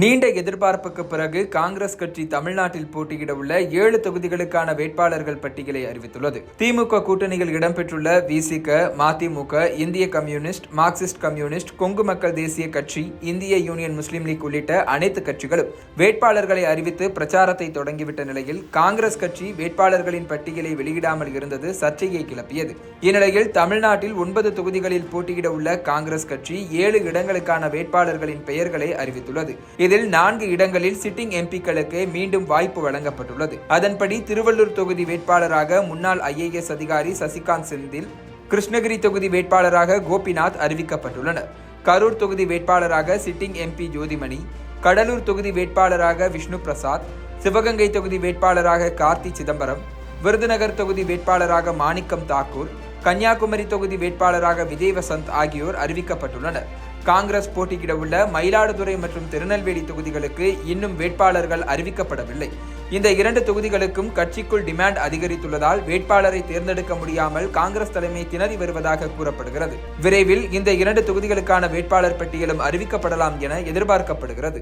நீண்ட எதிர்பார்ப்புக்கு பிறகு காங்கிரஸ் கட்சி தமிழ்நாட்டில் போட்டியிட உள்ள ஏழு தொகுதிகளுக்கான வேட்பாளர்கள் பட்டியலை அறிவித்துள்ளது. திமுக கூட்டணியில் இடம்பெற்றுள்ள விசிக மதிமுக இந்திய கம்யூனிஸ்ட் மார்க்சிஸ்ட் கம்யூனிஸ்ட் கொங்கு மக்கள் தேசிய கட்சி இந்திய யூனியன் முஸ்லீம் லீக் உள்ளிட்ட அனைத்து கட்சிகளும் வேட்பாளர்களை அறிவித்து பிரச்சாரத்தை தொடங்கிவிட்ட நிலையில் காங்கிரஸ் கட்சி வேட்பாளர்களின் பட்டியலை வெளியிடாமல் இருந்தது சர்ச்சையை கிளப்பியது. இந்நிலையில் தமிழ்நாட்டில் ஒன்பது தொகுதிகளில் போட்டியிட உள்ள காங்கிரஸ் கட்சி ஏழு இடங்களுக்கான வேட்பாளர்களின் பெயர்களை அறிவித்துள்ளது. இதில் நான்கு இடங்களில் சிட்டிங் எம்பிக்களுக்கு மீண்டும் வாய்ப்பு வழங்கப்பட்டுள்ளது. அதன்படி திருவள்ளூர் தொகுதி வேட்பாளராக முன்னாள் ஐஏஎஸ் அதிகாரி சசிகாந்த் செந்தில் கிருஷ்ணகிரி தொகுதி வேட்பாளராக கோபிநாத் அறிவிக்கப்பட்டுள்ளனர். கரூர் தொகுதி வேட்பாளராக சிட்டிங் எம்பி ஜோதிமணி கடலூர் தொகுதி வேட்பாளராக விஷ்ணு பிரசாத் சிவகங்கை தொகுதி வேட்பாளராக கார்த்தி சிதம்பரம் விருதுநகர் தொகுதி வேட்பாளராக மாணிக்கம் தாக்கூர் கன்னியாகுமரி தொகுதி வேட்பாளராக விஜய் வசந்த் ஆகியோர் அறிவிக்கப்பட்டுள்ளனர். காங்கிரஸ் போட்டியிட உள்ள மயிலாடுதுறை மற்றும் திருநெல்வேலி தொகுதிகளுக்கு இன்னும் வேட்பாளர்கள் அறிவிக்கப்படவில்லை. இந்த இரண்டு தொகுதிகளுக்கும் கட்சிக்குள் டிமாண்ட் அதிகரித்துள்ளதால் வேட்பாளரை தேர்ந்தெடுக்க முடியாமல் காங்கிரஸ் தலைமை திணறி வருவதாக கூறப்படுகிறது. விரைவில் இந்த இரண்டு தொகுதிகளுக்கான வேட்பாளர் பட்டியலும் அறிவிக்கப்படலாம் என எதிர்பார்க்கப்படுகிறது.